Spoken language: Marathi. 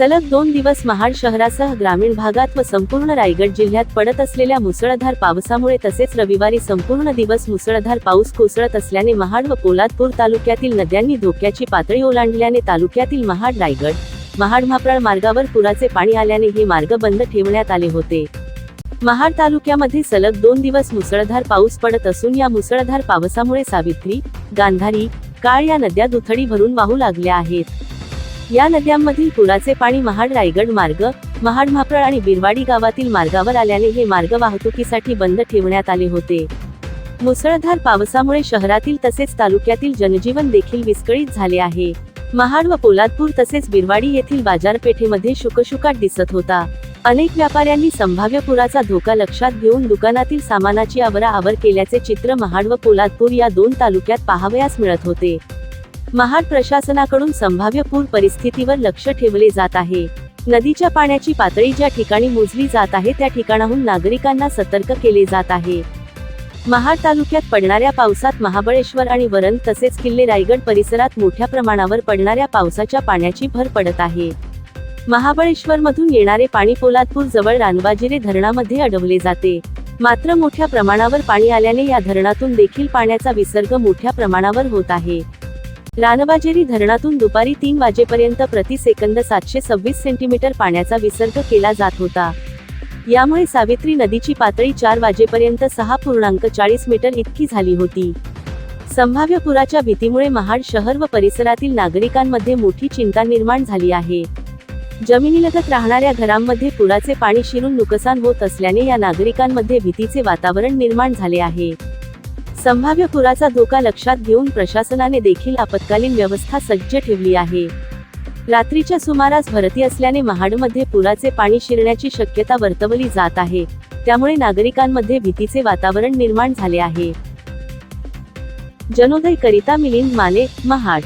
सलग दोन दिवस महाड शहरासह ग्रामीण भागात व संपूर्ण रायगड जिल्ह्यात पडत असलेल्या मुसळधार पावसामुळे तसेच रविवारी संपूर्ण दिवस मुसळधार पाऊस कोसळत असल्याने महाड व पोलादपूर तालुक्यातील नद्यांनी धोक्याची पातळी ओलांडल्याने तालुक्यातील महाड रायगड महाड म्हापराळ मार्गावर पुराचे पाणी आल्याने हे मार्ग बंद ठेवण्यात आले होते. महाड तालुक्यामध्ये सलग दोन दिवस मुसळधार पाऊस पडत असून या मुसळधार पावसामुळे सावित्री गांधारी काळ या नद्या दुथडी भरून वाहू लागल्या आहेत. या नद्यांमधील पुराचे पाणी महाड रायगड मार्ग महाड म्हाप्रळ आणि बिरवाडी गावातील मार्गावर आल्याने हे मार्ग वाहतुकीसाठी बंद ठेवण्यात आले होते. मुसळधार पावसामुळे शहरातील तसेच तालुक्यातील जनजीवन देखील विस्कळीत झाले आहे. महाड व पोलादपूर तसेच बिरवाडी येथील बाजारपेठेमध्ये शुकशुकाट दिसत होता. अनेक व्यापाऱ्यांनी संभाव्य पुराचा धोका लक्षात घेऊन दुकानातील सामानाची आवराआवर केल्याचे चित्र महाड व पोलादपूर या दोन तालुक्यात पाहावयास मिळत होते. महाड प्रशासनाकडून संभाव्य पूर परिस्थितीवर लक्ष ठेवले जात आहे. नदीच्या पाण्याची पातळी ज्या ठिकाणी मोजली जात आहे त्या ठिकाणाहून नागरिकांना सतर्क केले जात आहे. महाड तालुक्यात पडणाऱ्या पावसात महाबळेश्वर आणि वरण तसेच किल्ले रायगड परिसरात मोठ्या प्रमाणावर पडणाऱ्या पावसाच्या पाण्याची भर पडत आहे. महाबळेश्वर मधून येणारे पाणी पोलादपूर जवळ रानबाजिरे धरणामध्ये अडवले जाते. मात्र मोठ्या प्रमाणावर पाणी आल्याने या धरणातून देखील पाण्याचा विसर्ग मोठ्या प्रमाणावर होत आहे. रानबाजेरी धरणातून दुपारी तीन वाजेपर्यंत प्रति सेकंद सातशे सव्वीस सेंटीमीटर पाण्याचा विसर्ग केला जात होता. यामुळे सावित्री नदीची पातळी चार वाजेपर्यंत सहा पूर्णांक चाळीस मीटर इतकी झाली होती. संभाव्य पुराच्या भीतीमुळे महाड शहर व परिसरातील नागरिकांमध्ये मोठी चिंता निर्माण झाली आहे. जमिनीलगत राहणाऱ्या घरांमध्ये पुराचे पाणी शिरून नुकसान होत असल्याने या नागरिकांमध्ये भीतीचे वातावरण निर्माण झाले आहे. संभाव्य पुराचा धोका लक्षात घेऊन प्रशासनाने देखील आपत्कालीन व्यवस्था सज्ज ठेवली आहे. रात्रीच्या सुमारास भरती असल्याने महाडमध्ये पुराचे पाणी शिरण्याची शक्यता वर्तवली जात आहे. त्यामुळे नागरिकांमध्ये भीतीचे वातावरण निर्माण झाले आहे. जनोदय करिता मिलिंद माले महाड.